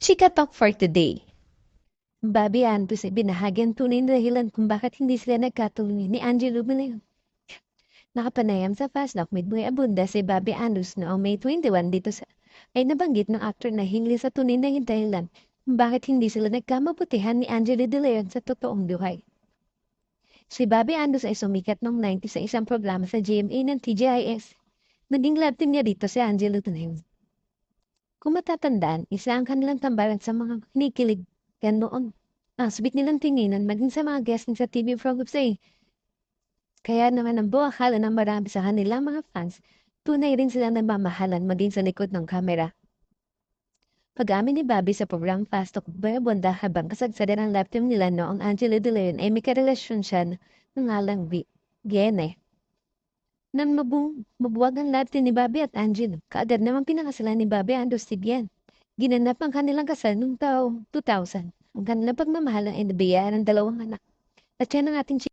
Chika Talk for today. Bobby Andrews ay binahagi ang tunay na dahilan kung bakit hindi sila nagkatuloy ni Angelo Malayon. Nakapanayam sa Fast Talk Midway Abunda si Bobby Andrews noong May 21 dito sa ay nabanggit ng actor na hingli sa tunay na dahilan kung bakit hindi sila nagkamabutihan ni Angelo De Leon sa totoong buhay. Si Bobby Andrews ay sumikat noong 90 sa isang programa sa GMA ng TGIS. Naging lab team niya dito si Angelo De. Kung matatandaan, isa ang kanilang tambalan sa mga kinikilig yan noon. Ang sabit nilang tinginan maging sa mga guest sa TV programs ay. Kaya naman ang buong akala ng marami sa kanilang mga fans, tunay rin silang namamahalan maging sa likod ng kamera. Pag-amin ni Bobby sa program Fast Talk Bonda habang kasagsada ng lap team nila noong Angelo De Leon ay may karelasyon siya ng ngalang Vi- Gene. Nang mabung, mabuwag ang lap team ni Bobby at Angelo, kaagad naman pinakasalan ni Bobby ang si Bien. Ginanap ang kanilang kasal noong taong 2000. Ang kanilang pagmamahalan ay nabiyaran ng dalawang anak. At yan ang ating